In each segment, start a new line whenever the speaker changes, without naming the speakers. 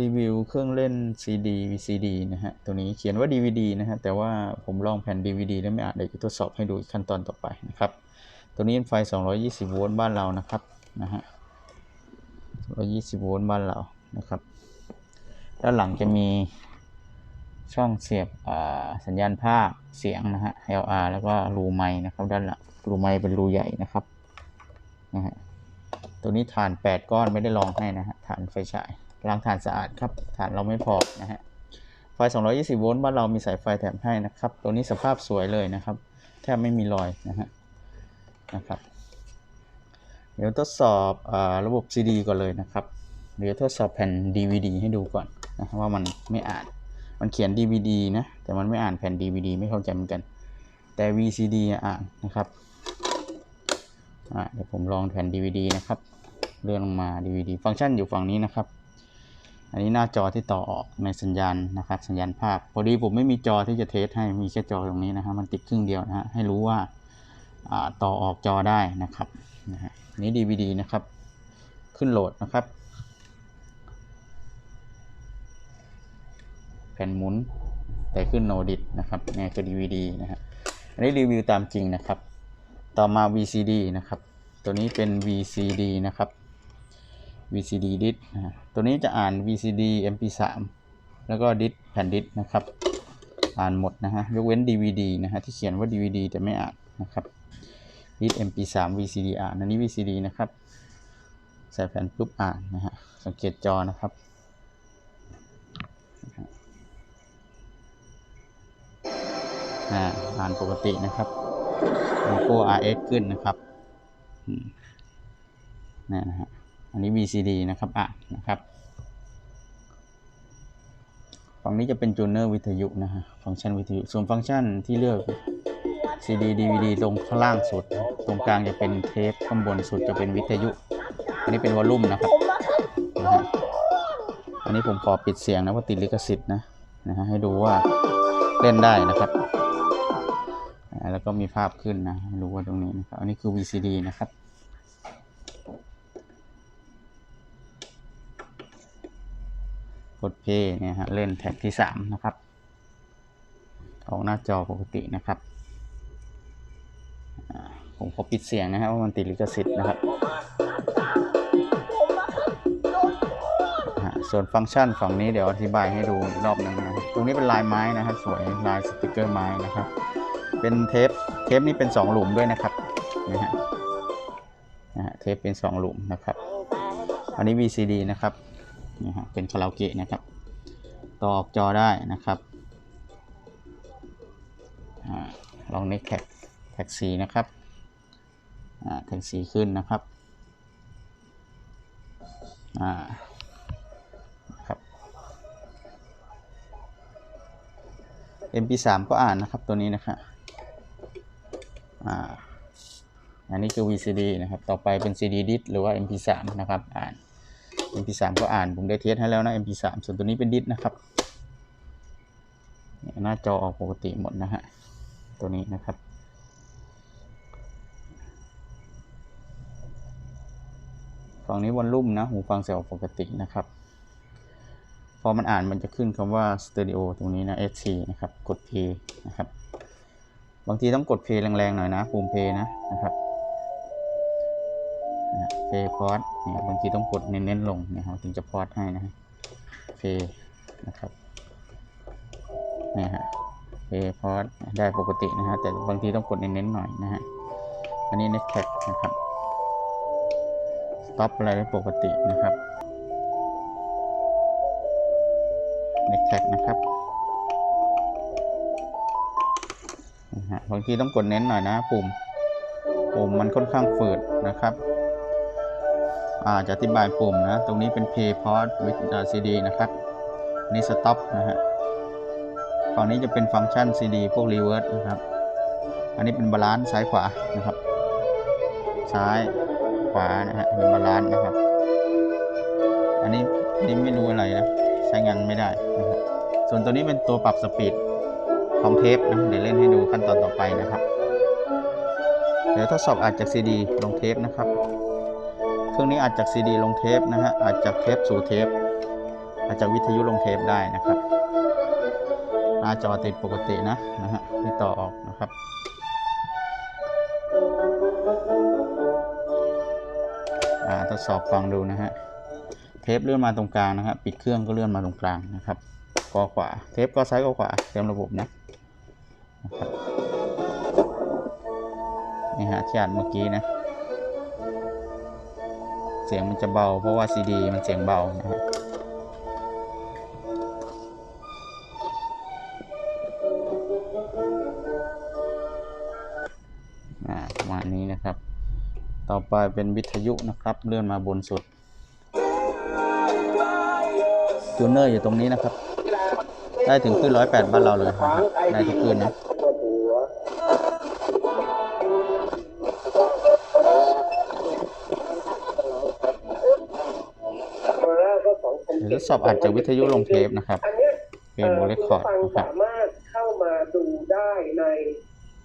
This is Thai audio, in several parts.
รีวิวเครื่องเล่น CD VCD นะฮะ ตัวนี้เขียนว่า DVD นะฮะ แต่ว่าผมลองแผ่น DVD แล้วไม่อานเดี๋ยวจะทดสอบให้ดูอีกขั้นตอนต่อไปนะครับ ตัวนี้เป็นไฟ 220 โวลต์บ้านเรานะครับ นะฮะ 220 โวลต์บ้านเรา นะครับ ด้านหลังจะมีช่องเสียบสัญญาณภาพเสียงนะฮะ LR แล้วก็รูไมค์นะครับ ด้านหลังรูไมค์เป็นรูใหญ่นะครับ นะฮะ ตัวนี้ฐาน 8 ก้อนไม่ได้ลองให้นะฮะ ฐานไฟฉาย ล้างฐานสะอาดครับฐานเราไม่พอนะฮะไฟ 220 โวลต์บ้านเรามีสายไฟแถมให้นะครับ ตัวนี้สภาพสวยเลยนะครับ แทบไม่มีรอยนะฮะนะครับเดี๋ยวทดสอบอาระบบ CD ก่อนเลยนะครับ เดี๋ยวทดสอบแผ่น DVD ให้ดูก่อนนะว่ามันไม่อ่าน มันเขียน DVD นะ แต่มันไม่อ่านแผ่น DVD ไม่เข้าใจเหมือนกัน แต่ VCD อ่านนะครับเดี๋ยวผมลองแผ่น DVD นะครับ เลื่อนลงมา DVD ฟังก์ชันอยู่ฝั่งนี้นะครับ อันนี้หน้าจอที่ต่อออกในสัญญาณนะครับสัญญาณภาพ พอดีผมไม่มีจอที่จะเทสให้มีแค่จอตรงนี้นะฮะมันติดครึ่งเดียวนะฮะให้รู้ว่าต่อออกจอได้นะครับนะฮะนี้ DVD นะครับ ขึ้นโหลดนะครับ แผ่นหมุนแต่ขึ้นโนดิตนะครับนี่คือ DVD นะฮะอันนี้รีวิวตามจริงนะครับ ต่อมา VCD นะครับ ตัวนี้เป็น VCD นะครับ VCD disk นะฮะตัวนี้จะอ่าน VCD MP3 แล้วก็ disk แผ่น disk นะครับ อ่านหมดนะฮะยกเว้น DVD นะฮะที่เขียนว่า DVD แต่ไม่อ่านนะครับ disk MP3 VCD อ่านอันนี้ VCD นะครับใส่แผ่นปุ๊บอ่านนะฮะสังเกตจอนะครับอ่าอ่านปกตินะครับโลโก้ RS ขึ้นนะครับนี่นะฮะ อันนี้ VCD นะครับอะนะครับฝั่งนี้จะเป็นจูเนอร์วิทยุนะฮะฟังก์ชันวิทยุ ส่วนฟังก์ชันที่เลือก CD DVD ตรงข้างล่างสุด ตรงกลางจะเป็นเทปข้างบนสุดจะเป็นวิทยุ อันนี้เป็นวอลลุ่มนะครับนะฮะอันนี้ผมขอปิดเสียงนะว่าติดลิขสิทธิ์นะนะฮะให้ดูว่าเล่นได้นะครับ แล้วก็มีภาพขึ้นนะรู้ว่าตรงนี้นะครับ อันนี้คือ VCD นะครับ กดเพย์เนี่ยฮะเล่นแท็กที่สามนะครับ ออกหน้าจอปกตินะครับผมขอปิดเสียงนะครับว่ามันติดลิขสิทธิ์นะครับส่วนฟังก์ชันฝั่งนี้เดี๋ยวอธิบายให้ดูอีกรอบนึงนะตรงนี้เป็นลายไม้นะครับสวยลายสติกเกอร์ไม้นะครับ เป็นเทปเทปนี้เป็นสองหลุมด้วยนะครับนะฮะเทปเป็นสองหลุมนะครับ อันนี้ VCD นะครับ นี่ฮะเป็นคาราโอเกะนะครับ ต่อออกจอได้นะครับอลองเน็กแท็กแท็กสีนะครับแท็กสีขึ้นนะครับอ่าครับ MP3 ก็อ่านนะครับตัวนี้นะครับอ่าอันนี้คือ VCD นะครับ ต่อไปเป็น CD disk หรือว่า MP3 นะครับ อ่าน MP3 ก็อ่านผมได้เทสให้แล้วนะ MP3 ส่วนตัวนี้เป็นดิสนะครับเนี่ยหน้าจอออกปกติหมดนะฮะ ตัวนี้นะครับ ฝั่งนี้วอลลุ่มนะ หูฟังเสียงปกตินะครับ พอมันอ่านมันจะขึ้นคำว่าสเตอริโอตรงนี้นะ SC นะครับ กด P นะครับ บางทีต้องกด P แรงๆหน่อยนะปุ่ม P นะนะครับ เพย์พอดเนี่ยบางทีต้องกดเน้นๆลงเนี่ยครับถึงจะพอดให้นะฮะเพย์นะครับเนี่ยฮะเพย์พอดได้ปกตินะฮะแต่บางทีต้องกดเน้นๆหน่อยนะฮะอันนี้ next tag นะครับ stop อะไรได้ปกตินะครับ next tag นะครับนะฮะบางทีต้องกดเน้นหน่อยนะ ปุ่ม ปุ่มมันค่อนข้างฝืดนะครับ อาจะอธิบายปุ่มนะ ตรงนี้เป็น play pause with CD นะครับนี่ stop นะฮะฝั่งนี้จะเป็นฟังก์ชัน CD พวก reverse นะครับ อันนี้เป็นบาลานซ์ซ้ายขวานะครับ ซ้ายขวานะฮะเป็นบาลานซ์นะครับ อันนี้นนี้ไม่รู้อะไรนะ ใช้งานไม่ได้นะครับส่วนตัวนี้เป็นตัวปรับสปีดของเทปนะเดี๋ยวเล่นให้ดูขั้นตอนต่อไปนะครับ เดี๋ยวทดสอบอาจจาก CD ลงเทปนะครับ รื่องนี้อาจจาก CD ลงเทปนะฮะอาจจากเทปสู่เทป อาจจะวิทยุลงเทปได้นะครับหน้าจอติดปกตินะนะฮะที่ต่อออกนะครับอ่าทดสอบฟังดูนะฮะเทปเลื่อนมาตรงกลางนะครับปิดเครื่องก็เลื่อนมาตรงกลางนะครับกอขวาเทปก็ซ้ายก็ขวาเต็มระบบนะนี่ฮะที่อัดเมื่อกี้นะ เสียงมันจะเบา เพราะว่าซีดีมันเสียงเบานะฮะอ่าประมาณนี้นะครับ ต่อไปเป็นวิทยุนะครับ เลื่อนมาบนสุดจูเนอร์อยู่ตรงนี้นะครับ ได้ถึงขึ้นร้อยแปดบ้านเราเลยครับได้ทุกคืนนะ ทดสอบอัดจากวิทยุลงเทปนะครับ
อันเนี้ย
เป็นโมเลคคอร์ด
ผู้ฟัง
นะครับ
สามารถเข้ามาดูได้ใน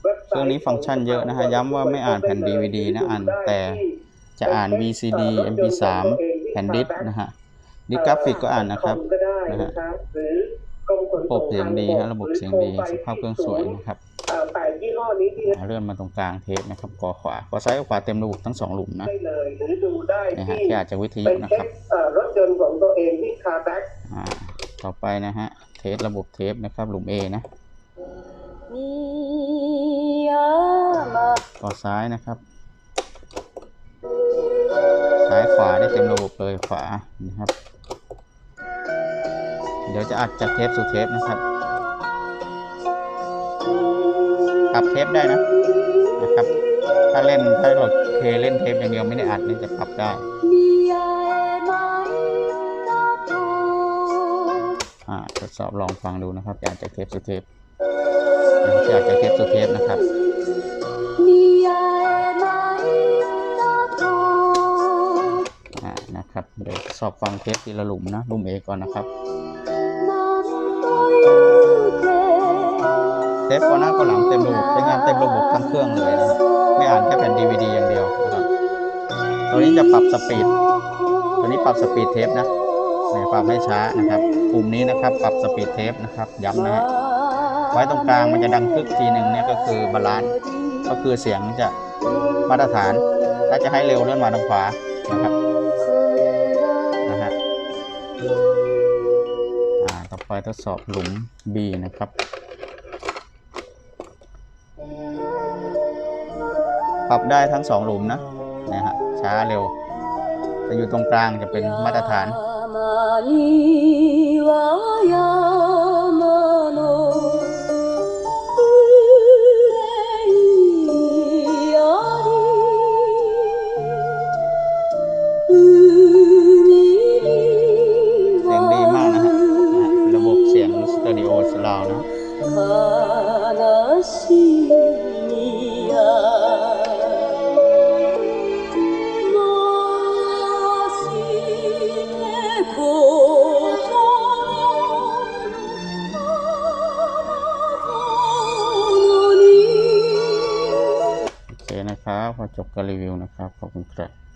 เว็บไซต์
เครื่องนี้ฟังก์ชันเยอะนะฮะย้ำว่าไม่อ่านแผ่น DVD นะอ่านแต่จะอ่าน VCD MP3 แผ่นดิสก์นะฮะดิสก์กราฟิกก็อ่านนะครับ
ก็ได้
นะ
นะ
ฮะ
ครับหรือกรมขน
ระบ
ส่
บเสียงดีฮะระบบเสียงดี
ห
ส
รือ
ภาพเครื่องสวยนะครับ
เอ่อแปดยี่ห้อนี้ที่
อ่าเลื่อนมาตรงกลางเทปนะครับกอขวากอซ้ายกอขวาเต็มระบบทั้งสองหลุมนะ
ได้เลยหรือดูได้
นะฮะ
ที่
ที่อาจจะวิท
ไป
ยุนะ
เช็
ครั
ค
บ
เอ่อรถยนต์ของ ตัวเองที่คาร์แบ็ก
อ่าต่อไปนะฮะ เทสระบบเทปนะครับ หลุม A นะ
宮山
กอซ้ายนะครับ ซ้ายขวาได้เต็มระบบเลยขวานะครับ เดี๋ยวจะอัดจากเทปสู่เทปนะครับปรับเทปได้นะนะครับ ถ้าเล่นถ้าเราเคเล่นเทปอย่างเดียวไม่ได้อัดนี่จะปรับได้ ทดสอบลองฟังดูนะครับอยากจะเทปสุเทปอยากจะเทปสุเทปนะครับอ่านะครับเดี๋ยวสอบฟังเทปทีละหลุมนะหลุมเอก่อนนะครับเทปก่อนหน้าก็หลังเต็มระบบเป็งานเต็มระบบทั้งเครื่องเลยนะไม่อ่านแค่แผ่นดีวีดีอย่างเดียวนะครับตัวนี้จะปรับสปีดตัวนี้ปรับสปีดเทปนะ เนี่ยปรับให้ช้านะครับ ปุ่มนี้นะครับปรับสปีดเทปนะครับย้ำนะฮะไว้ตรงกลางมันจะดังกึกทีหนึ่งเนี่ยก็คือบาลานซ์ก็คือเสียงจะมาตรฐาน ถ้าจะให้เร็วเลื่อนมาทางขวานะครับนะฮะอ่าต่อไปทดสอบหลุม B นะครับ ปรับได้ทั้งสองหลุมนะนะฮะช้าเร็วจะอยู่ตรงกลางจะเป็นมาตรฐาน
はや
จบการรีวิวนะครับ ขอบคุณครับ